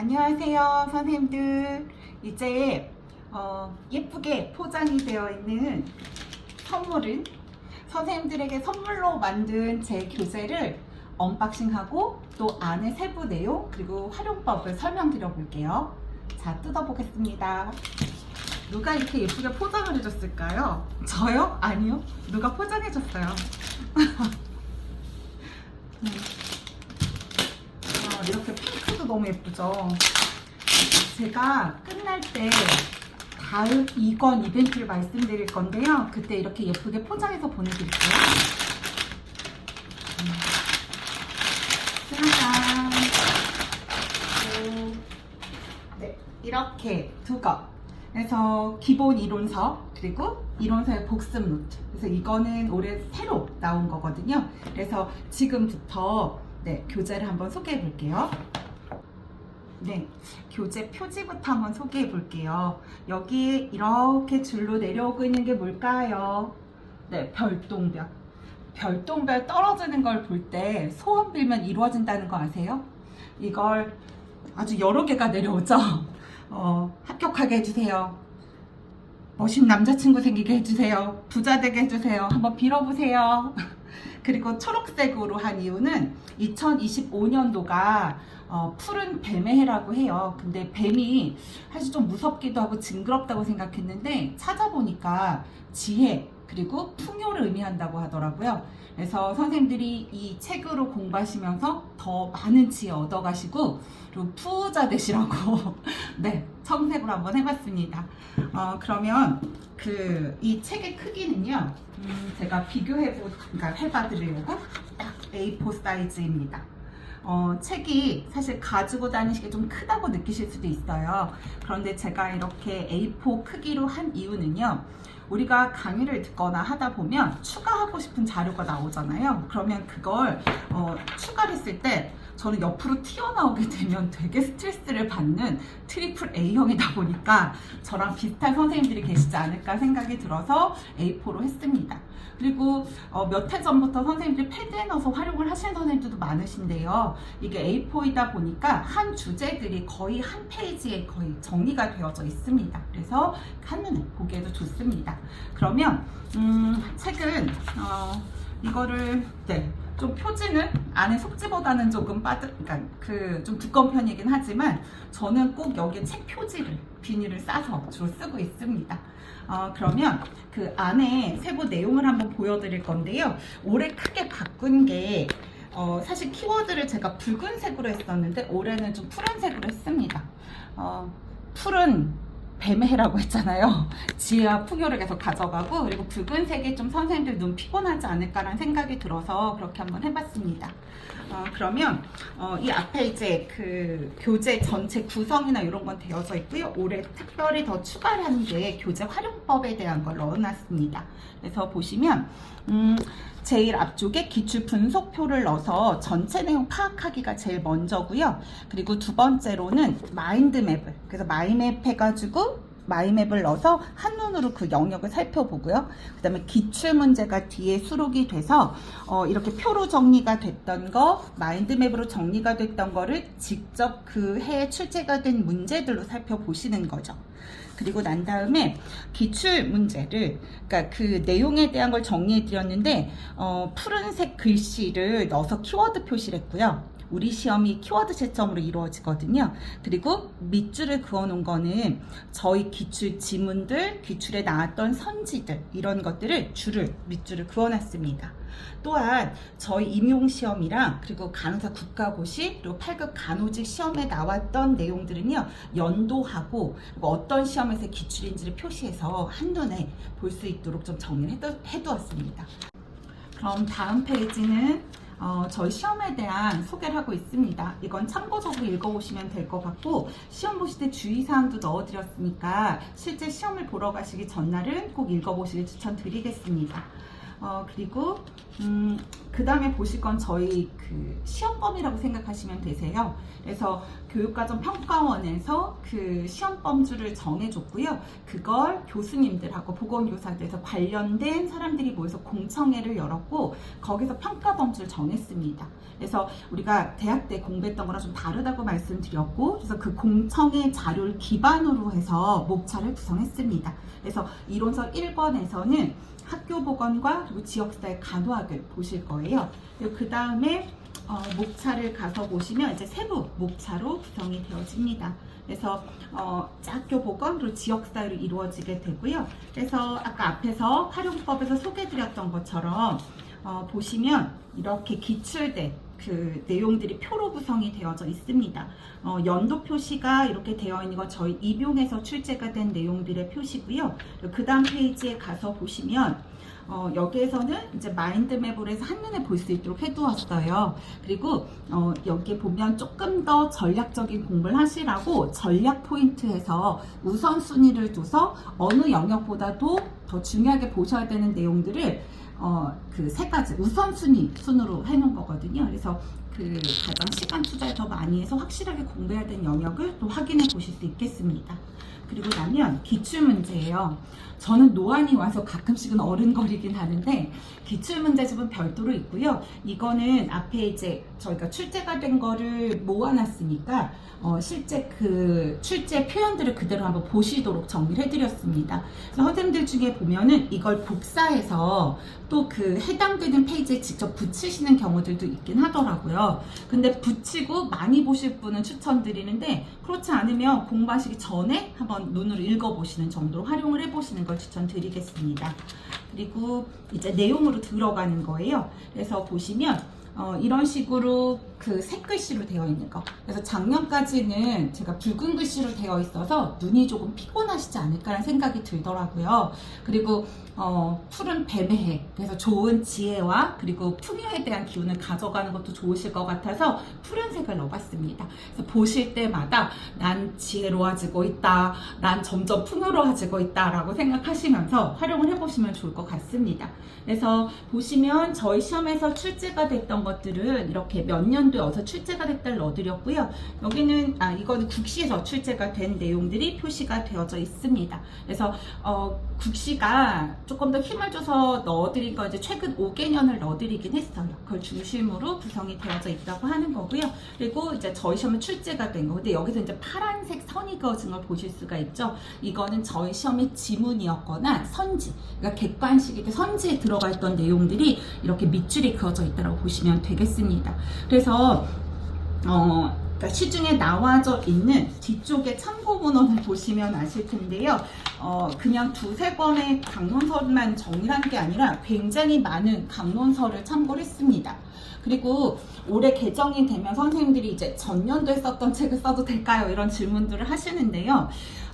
안녕하세요, 선생님들. 이제 어, 예쁘게 포장이 되어 있는 선물은 선생님들에게 선물로 만든 제 교재를 언박싱하고 또 안에 세부 내용 그리고 활용법을 설명드려 볼게요. 자, 뜯어보겠습니다. 누가 이렇게 예쁘게 포장을 해줬을까요? 저요? 아니요. 누가 포장해줬어요? 음. 아, 이렇게 너무 예쁘죠? 제가 끝날 때 다음 이건 이벤트를 말씀드릴 건데요. 그때 이렇게 예쁘게 포장해서 보내드릴게요. 음. 짜잔. 오. 네, 이렇게 두 것. 그래서 기본 이론서 그리고 이론서의 복습 노트. 그래서 이거는 올해 새로 나온 거거든요. 그래서 지금부터 네, 교재를 한번 소개해 볼게요. 네, 교재 표지부터 한번 소개해 볼게요. 여기에 이렇게 줄로 내려오고 있는 게 뭘까요? 네, 별똥별. 별똥별 떨어지는 걸 볼 때 소원 빌면 이루어진다는 거 아세요? 이걸 아주 여러 개가 내려오죠? 어, 합격하게 해주세요. 멋있는 남자친구 생기게 해주세요. 부자 되게 해주세요. 한번 빌어보세요. 그리고 초록색으로 한 이유는 2025년도가 어, 푸른 뱀의 해라고 해요. 근데 뱀이 사실 좀 무섭기도 하고 징그럽다고 생각했는데 찾아보니까 지혜 그리고 풍요를 의미한다고 하더라고요. 그래서 선생님들이 이 책으로 공부하시면서 더 많은 지혜 얻어가시고 그리고 부자 되시라고 네 청색으로 한번 해봤습니다. 어, 그러면 그 이 책의 크기는요. 음, 제가 비교해 보 그러니까 해봐 드리려고 딱 A4 사이즈입니다. 어, 책이 사실 가지고 다니시기 좀 크다고 느끼실 수도 있어요. 그런데 제가 이렇게 A4 크기로 한 이유는요. 우리가 강의를 듣거나 하다 보면 추가하고 싶은 자료가 나오잖아요. 그러면 그걸 어, 추가를 했을 때 저는 옆으로 튀어나오게 되면 되게 스트레스를 받는 트리플 A형이다 보니까 저랑 비슷한 선생님들이 계시지 않을까 생각이 들어서 A4로 했습니다. 그리고 어, 몇해 전부터 선생님들이 패드에 넣어서 활용을 하시는 선생님들도 많으신데요. 이게 A4이다 보니까 한 주제들이 거의 한 페이지에 거의 정리가 되어져 있습니다. 그래서 한눈에 보기에도 좋습니다. 그러면 음, 책은 어, 이거를 네. 좀 표지는 안에 속지보다는 조금 빠듯, 그러니까 그 좀 두꺼운 편이긴 하지만 저는 꼭 여기에 책 표지를 비닐을 싸서 주로 쓰고 있습니다. 어, 그러면 그 안에 세부 내용을 한번 보여드릴 건데요. 올해 크게 바꾼 게 어, 사실 키워드를 제가 붉은색으로 했었는데 올해는 좀 푸른색으로 했습니다. 어, 푸른 뱀해라고 했잖아요. 지혜와 풍요를 계속 가져가고 그리고 붉은색이 좀 선생님들 눈 피곤하지 않을까라는 생각이 들어서 그렇게 한번 해봤습니다. 어, 그러면 어, 이 앞에 이제 그 교재 전체 구성이나 이런 건 되어져 있고요. 올해 특별히 더 추가를 한게 교재 활용법에 대한 걸 넣어놨습니다. 그래서 보시면 음, 제일 앞쪽에 기출 분석표를 넣어서 전체 내용 파악하기가 제일 먼저고요. 그리고 두 번째로는 마인드맵을 그래서 마이맵 해가지고 마이맵을 넣어서 한눈으로 그 영역을 살펴보고요. 그 다음에 기출 문제가 뒤에 수록이 돼서 어, 이렇게 표로 정리가 됐던 거, 마인드맵으로 정리가 됐던 거를 직접 그 해에 출제가 된 문제들로 살펴보시는 거죠. 그리고 난 다음에 기출 문제를 그러니까 그 내용에 대한 걸 정리해 드렸는데 어, 푸른색 글씨를 넣어서 키워드 표시를 했고요. 우리 시험이 키워드 채점으로 이루어지거든요. 그리고 밑줄을 그어놓은 거는 저희 기출 지문들, 기출에 나왔던 선지들 이런 것들을 줄을 밑줄을 그어놨습니다. 또한 저희 임용 시험이랑 그리고 간호사 국가고시 그리고 8급 간호직 시험에 나왔던 내용들은요 연도하고 그리고 어떤 시험에서 기출인지를 표시해서 한눈에 볼 수 있도록 좀 정리를 해두, 해두었습니다. 그럼 다음 페이지는 어, 저희 시험에 대한 소개를 하고 있습니다. 이건 참고적으로 읽어보시면 될 것 같고 시험 보실 때 주의사항도 넣어드렸으니까 실제 시험을 보러 가시기 전날은 꼭 읽어보시길 추천드리겠습니다. 어, 그리고 음, 그 다음에 보실 건 저희 그 시험범이라고 생각하시면 되세요. 그래서 교육과정 평가원에서 그 시험범주를 정해줬고요. 그걸 교수님들하고 보건교사들에서 관련된 사람들이 모여서 공청회를 열었고 거기서 평가범주를 정했습니다. 그래서 우리가 대학 때 공부했던 거랑 좀 다르다고 말씀드렸고 그래서 그 공청회 자료를 기반으로 해서 목차를 구성했습니다. 그래서 이론서 1번에서는 학교 보건과 그리고 지역사회 간호학을 보실 거예요. 그 다음에 어, 목차를 가서 보시면 이제 세부 목차로 구성이 되어집니다. 그래서 어, 학교 보건 그리고 지역사회로 이루어지게 되고요. 그래서 아까 앞에서 활용법에서 소개드렸던 것처럼 어, 보시면 이렇게 기출된 그 내용들이 표로 구성이 되어져 있습니다. 어, 연도 표시가 이렇게 되어 있는 건 저희 입용에서 출제가 된 내용들의 표시고요. 그 다음 페이지에 가서 보시면 어, 여기에서는 이제 마인드맵으로 해서 한눈에 볼 수 있도록 해두었어요. 그리고 어, 여기 보면 조금 더 전략적인 공부를 하시라고 전략 포인트에서 우선순위를 둬서 어느 영역보다도 더 중요하게 보셔야 되는 내용들을 어, 그 세 가지 우선순위 순으로 해놓은 거거든요. 그래서 그 가장 시간 투자를 더 많이 해서 확실하게 공부해야 되는 영역을 또 확인해 보실 수 있겠습니다. 그리고 나면 기출 문제예요. 저는 노안이 와서 가끔씩은 어른거리긴 하는데 기출 문제집은 별도로 있고요. 이거는 앞에 이제 저희가 출제가 된 거를 모아놨으니까 어, 실제 그 출제 표현들을 그대로 한번 보시도록 정리를 해드렸습니다. 그래서 선생님들 중에 보면은 이걸 복사해서 또 그 해당되는 페이지에 직접 붙이시는 경우들도 있긴 하더라고요. 근데 붙이고 많이 보실 분은 추천드리는데 그렇지 않으면 공부하시기 전에 한번 눈으로 읽어보시는 정도로 활용을 해보시는 걸 추천드리겠습니다. 그리고 이제 내용으로 들어가는 거예요. 그래서 보시면 어, 이런 식으로 그 색 글씨로 되어 있는 거. 그래서 작년까지는 제가 붉은 글씨로 되어 있어서 눈이 조금 피곤하시지 않을까라는 생각이 들더라고요. 그리고 어, 푸른 뱀의 해. 그래서 좋은 지혜와 그리고 풍요에 대한 기운을 가져가는 것도 좋으실 것 같아서 푸른색을 넣어봤습니다. 그래서 보실 때마다 난 지혜로워지고 있다. 난 점점 풍요로워지고 있다. 라고 생각하시면서 활용을 해보시면 좋을 것 같습니다. 그래서 보시면 저희 시험에서 출제가 됐던 것들은 이렇게 몇년 도에 어서 출제가 됐다를 넣어드렸고요. 여기는 아 이거는 국시에서 출제가 된 내용들이 표시가 되어져 있습니다. 그래서 어, 국시가 조금 더 힘을 줘서 넣어드린 거 이제 최근 5개년을 넣어드리긴 했어요. 그걸 중심으로 구성이 되어져 있다고 하는 거고요. 그리고 이제 저희 시험에 출제가 된 거. 근데 여기서 이제 파란색 선이 그어진 걸 보실 수가 있죠. 이거는 저희 시험의 지문이었거나 선지, 그러니까 객관식이 선지에 들어가 있던 내용들이 이렇게 밑줄이 그어져 있다고 보시면 되겠습니다. 그래서 어, 그러니까 시중에 나와져 있는 뒤쪽에 참고 문헌을 보시면 아실 텐데요. 어, 그냥 두세 권의 강론서만 정리한 게 아니라 굉장히 많은 강론서를 참고를 했습니다. 그리고 올해 개정이 되면 선생님들이 이제 전년도에 썼던 책을 써도 될까요? 이런 질문들을 하시는데요.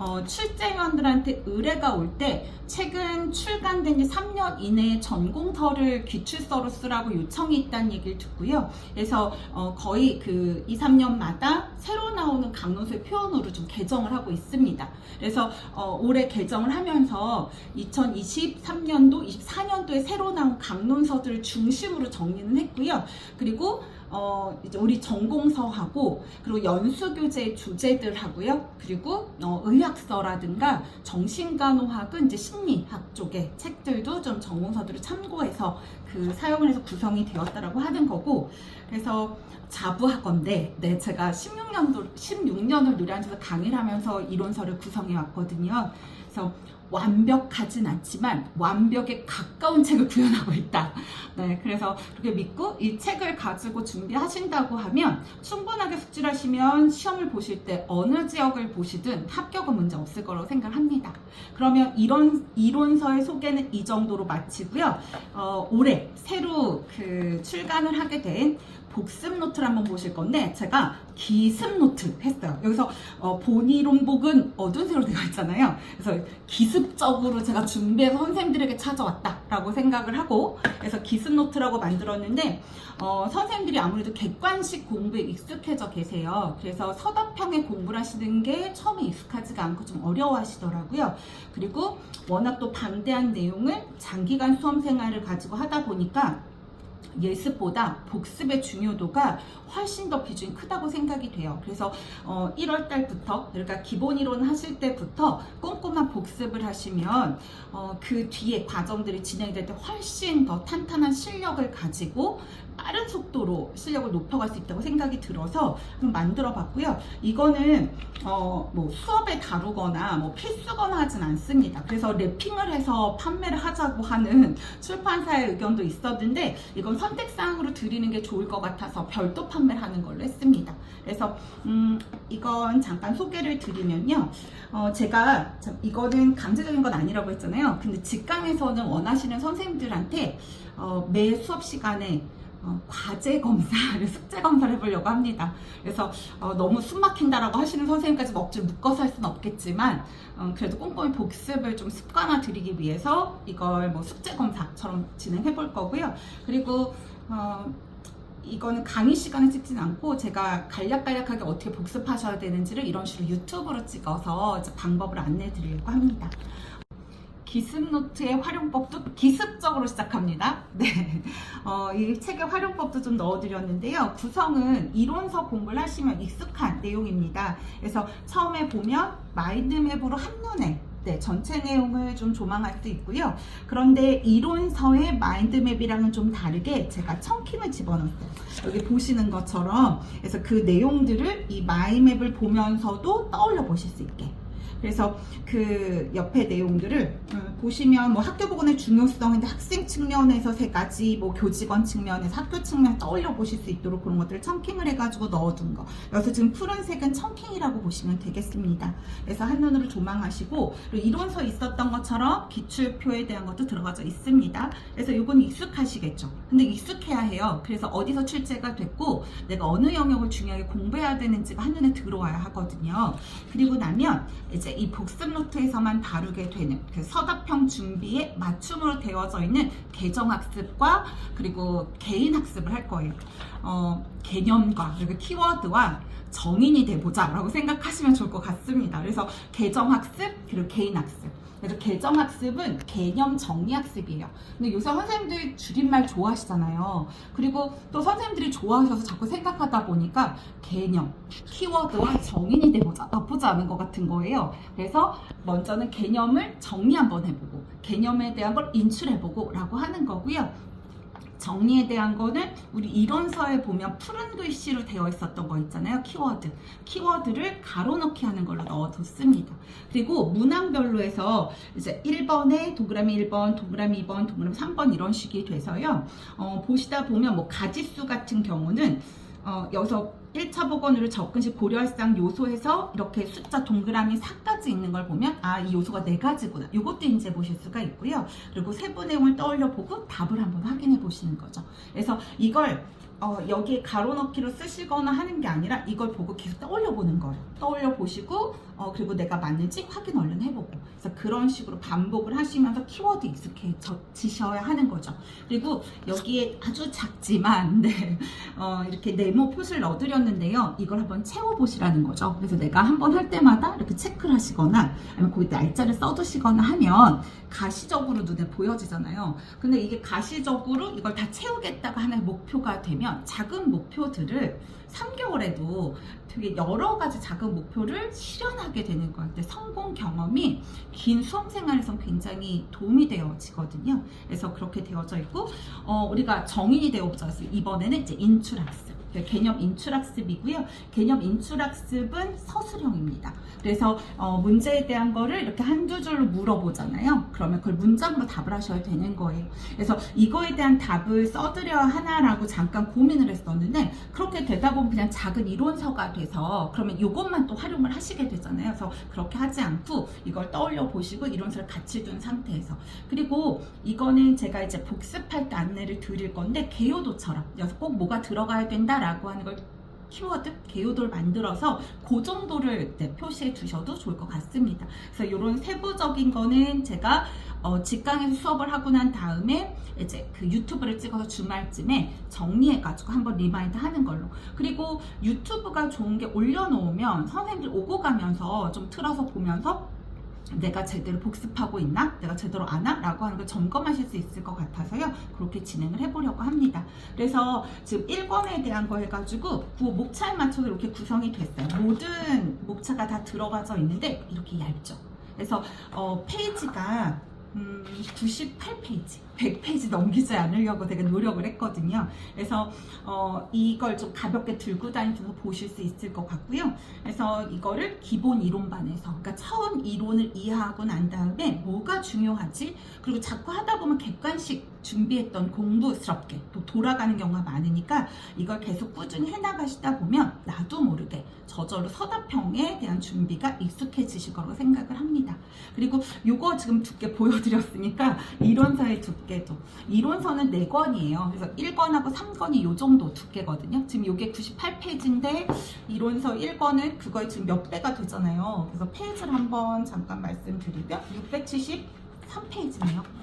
어, 출제위원들한테 의뢰가 올 때 최근 출간된 지 3년 이내에 전공서를 기출서로 쓰라고 요청이 있다는 얘기를 듣고요. 그래서 어, 거의 그 2, 3년마다 새로 나오는 강론서의 표현으로 좀 개정을 하고 있습니다. 그래서 어, 올해 개정을 하면서 2023년도, 24년도에 새로 나온 강론서들을 중심으로 정리는 했고요. 그리고 어, 이제 우리 전공서하고 그리고 연수교재 주제들하고요. 그리고 어, 의학서라든가 정신간호학은 이제 심리학 쪽의 책들도 좀 전공서들을 참고해서 그 사용을 해서 구성이 되었다라고 하는 거고 그래서 자부학건데 네 제가 16년도 16년을 노래하면서 강의를 하면서 이론서를 구성해 왔거든요. 그래서 완벽하진 않지만 완벽에 가까운 책을 구현하고 있다. 네, 그래서 그렇게 믿고 이 책을 가지고 준비하신다고 하면 충분하게 숙지하시면 시험을 보실 때 어느 지역을 보시든 합격은 문제 없을 거라고 생각합니다. 그러면 이런 이론서의 소개는 이 정도로 마치고요. 어, 올해 새로 그 출간을 하게 된 복습 노트를 한번 보실 건데 제가 기습 노트 했어요. 여기서 어, 본이론복은 어두운 색으로 되어 있잖아요. 그래서 기습적으로 제가 준비해서 선생님들에게 찾아왔다라고 생각을 하고 그래서 기습 노트라고 만들었는데 어, 선생님들이 아무래도 객관식 공부에 익숙해져 계세요. 그래서 서답형의 공부를 하시는 게 처음에 익숙하지가 않고 좀 어려워하시더라고요. 그리고 워낙 또 방대한 내용을 장기간 수험 생활을 가지고 하다 보니까 예습보다 복습의 중요도가 훨씬 더 비중이 크다고 생각이 돼요. 그래서 어, 1월 달부터 그러니까 기본 이론 하실 때부터 꼼꼼한 복습을 하시면 어, 그 뒤에 과정들이 진행될 때 훨씬 더 탄탄한 실력을 가지고 빠른 속도로 실력을 높여갈 수 있다고 생각이 들어서 만들어 봤고요. 이거는 어, 뭐 수업에 다루거나 뭐 필수거나 하진 않습니다. 그래서 랩핑을 해서 판매를 하자고 하는 출판사의 의견도 있었는데 이건 선택사항으로 드리는 게 좋을 것 같아서 별도 판매를 하는 걸로 했습니다. 그래서 음, 이건 잠깐 소개를 드리면요. 어, 제가 참 이거는 강제적인 건 아니라고 했잖아요. 근데 직강에서는 원하시는 선생님들한테 어, 매 수업 시간에 어, 과제 검사를 숙제 검사를 해보려고 합니다. 그래서 어, 너무 숨 막힌다라고 하시는 선생님까지 억지로 묶어서 할 수는 없겠지만 어, 그래도 꼼꼼히 복습을 좀 습관화 드리기 위해서 이걸 뭐 숙제 검사처럼 진행해 볼 거고요. 그리고 어, 이거는 강의 시간에 찍진 않고 제가 간략간략하게 어떻게 복습하셔야 되는지를 이런 식으로 유튜브로 찍어서 방법을 안내해 드리려고 합니다. 기습 노트의 활용법도 기습적으로 시작합니다. 네. 어, 이 책의 활용법도 좀 넣어드렸는데요. 구성은 이론서 공부를 하시면 익숙한 내용입니다. 그래서 처음에 보면 마인드맵으로 한눈에 네, 전체 내용을 좀 조망할 수 있고요. 그런데 이론서의 마인드맵이랑은 좀 다르게 제가 청킹을 집어넣었어요. 여기 보시는 것처럼 그래서 그 내용들을 이 마인맵을 보면서도 떠올려 보실 수 있게 그래서 그 옆에 내용들을 음, 보시면 뭐 학교 보건의 중요성인데 학생 측면에서 세 가지, 뭐 교직원 측면에서 학교 측면 떠올려 보실 수 있도록 그런 것들을 청킹을 해가지고 넣어둔 거. 그래서 지금 푸른색은 청킹이라고 보시면 되겠습니다. 그래서 한눈으로 조망하시고 이론서 있었던 것처럼 기출표에 대한 것도 들어가져 있습니다. 그래서 이건 익숙하시겠죠. 근데 익숙해야 해요. 그래서 어디서 출제가 됐고 내가 어느 영역을 중요하게 공부해야 되는지가 한눈에 들어와야 하거든요. 그리고 나면 이제 이 복습 노트에서만 다루게 되는 그 서답형 준비에 맞춤으로 되어져 있는 개정 학습과 그리고 개인 학습을 할 거예요. 어, 개념과 그리고 키워드와 정인이 돼보자 라고 생각하시면 좋을 것 같습니다. 그래서 개정 학습 그리고 개인 학습. 그래서 개정 학습은 개념 정리 학습이에요. 근데 요새 선생님들 줄임말 좋아하시잖아요. 그리고 또 선생님들이 좋아하셔서 자꾸 생각하다 보니까 개념, 키워드와 정인이 돼보자 나쁘지 않은 것 같은 거예요. 그래서 먼저는 개념을 정리 한번 해보고 개념에 대한 걸 인출해보고 라고 하는 거고요. 정리에 대한 거는 우리 이론서에 보면 푸른 글씨로 되어 있었던 거 있잖아요. 키워드. 키워드를 가로넣기 하는 걸로 넣어뒀습니다. 그리고 문항별로 해서 이제 1번에 동그라미 1번, 동그라미 2번, 동그라미 3번 이런 식이 돼서요. 어, 보시다 보면 뭐 가지수 같은 경우는 어, 여기서 1차 보건으로 접근식 고려할상 요소에서 이렇게 숫자 동그라미 4까지 있는 걸 보면 아 이 요소가 4가지구나. 이것도 이제 보실 수가 있고요. 그리고 세부 내용을 떠올려 보고 답을 한번 확인해 보시는 거죠. 그래서 이걸 어, 여기에 가로 넣기로 쓰시거나 하는 게 아니라 이걸 보고 계속 떠올려 보는 거예요. 떠올려 보시고 어, 그리고 내가 맞는지 확인 얼른 해보고 그래서 그런 식으로 반복을 하시면서 키워드 익숙해지셔야 하는 거죠. 그리고 여기에 아주 작지만 네, 어, 이렇게 네모 표시를 넣어드렸는데요. 이걸 한번 채워보시라는 거죠. 그래서 내가 한번 할 때마다 이렇게 체크를 하시거나 아니면 거기 날짜를 써두시거나 하면 가시적으로 눈에 보여지잖아요. 근데 이게 가시적으로 이걸 다 채우겠다가 하나의 목표가 되면 작은 목표들을 3개월에도 되게 여러 가지 작은 목표를 실현하게 되는 것 같아요. 성공 경험이 긴 수험 생활에선 굉장히 도움이 되어지거든요. 그래서 그렇게 되어져 있고, 어, 우리가 정인이 되어져 있어요. 이번에는 이제 인출학습. 개념 인출학습이고요. 개념 인출학습은 서술형입니다. 그래서 어, 문제에 대한 거를 이렇게 한두 줄로 물어보잖아요. 그러면 그걸 문장으로 답을 하셔야 되는 거예요. 그래서 이거에 대한 답을 써드려야 하나라고 잠깐 고민을 했었는데 그렇게 되다 보면 그냥 작은 이론서가 돼서 그러면 이것만 또 활용을 하시게 되잖아요. 그래서 그렇게 하지 않고 이걸 떠올려 보시고 이론서를 같이 둔 상태에서 그리고 이거는 제가 이제 복습할 때 안내를 드릴 건데 개요도처럼 여기서 꼭 뭐가 들어가야 된다 라고 하는 걸 키워드, 개요도를 만들어서 그 정도를 네, 표시해 두셔도 좋을 것 같습니다. 그래서 이런 세부적인 거는 제가 어, 직강에서 수업을 하고 난 다음에 이제 그 유튜브를 찍어서 주말쯤에 정리해가지고 한번 리마인드 하는 걸로. 그리고 유튜브가 좋은 게 올려놓으면 선생님들 오고 가면서 좀 틀어서 보면서 내가 제대로 복습하고 있나? 내가 제대로 아나? 라고 하는 걸 점검하실 수 있을 것 같아서요. 그렇게 진행을 해보려고 합니다. 그래서 지금 1권에 대한 거 해가지고 구호 목차에 맞춰서 이렇게 구성이 됐어요. 모든 목차가 다 들어가져 있는데 이렇게 얇죠. 그래서 어, 페이지가 음, 98페이지, 100페이지 넘기지 않으려고 되게 노력을 했거든요. 그래서 어, 이걸 좀 가볍게 들고 다니면서 보실 수 있을 것 같고요. 그래서 이거를 기본 이론반에서, 그러니까 처음 이론을 이해하고 난 다음에 뭐가 중요하지? 그리고 자꾸 하다 보면 객관식 준비했던 공부스럽게 또 돌아가는 경우가 많으니까 이걸 계속 꾸준히 해나가시다 보면 나도 모르게 저절로 서답형에 대한 준비가 익숙해지실 거라고 생각을 합니다. 그리고 요거 지금 두께 보여드렸으니까 이론서의 두께 도 이론서는 4권이에요. 그래서 1권하고 3권이 요 정도 두께거든요. 지금 요게 98페이지인데 이론서 1권은 그거에 지금 몇 배가 되잖아요. 그래서 페이지를 한번 잠깐 말씀드리면 673페이지네요.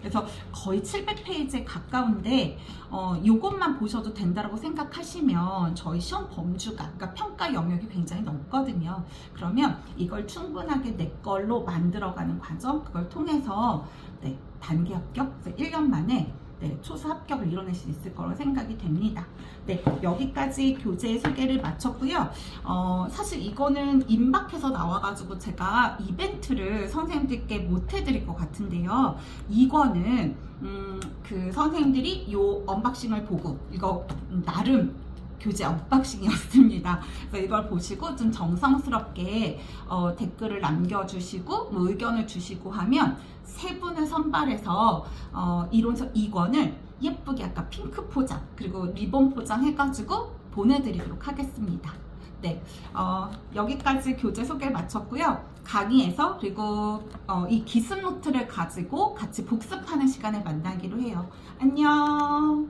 그래서 거의 700페이지에 가까운데 어, 요것만 보셔도 된다고 생각하시면 저희 시험 범주가 그러니까 평가 영역이 굉장히 넓거든요. 그러면 이걸 충분하게 내 걸로 만들어가는 과정 그걸 통해서 네, 단기 합격 그래서 1년 만에 네, 초수 합격을 이뤄낼 수 있을 거라고 생각이 됩니다. 네, 여기까지 교재 소개를 마쳤고요. 어, 사실 이거는 임박해서 나와가지고 제가 이벤트를 선생님들께 못 해드릴 것 같은데요. 이거는 음, 그 선생님들이 요 언박싱을 보고 이거 나름 교재 언박싱이었습니다. 그래서 이걸 보시고 좀 정성스럽게 어, 댓글을 남겨주시고 뭐 의견을 주시고 하면 세 분을 선발해서 어, 이론서 2권을 예쁘게 아까 핑크 포장 그리고 리본 포장 해가지고 보내드리도록 하겠습니다. 네, 어, 여기까지 교재 소개를 마쳤고요. 강의에서 그리고 어, 이 기습 노트를 가지고 같이 복습하는 시간을 만나기로 해요. 안녕.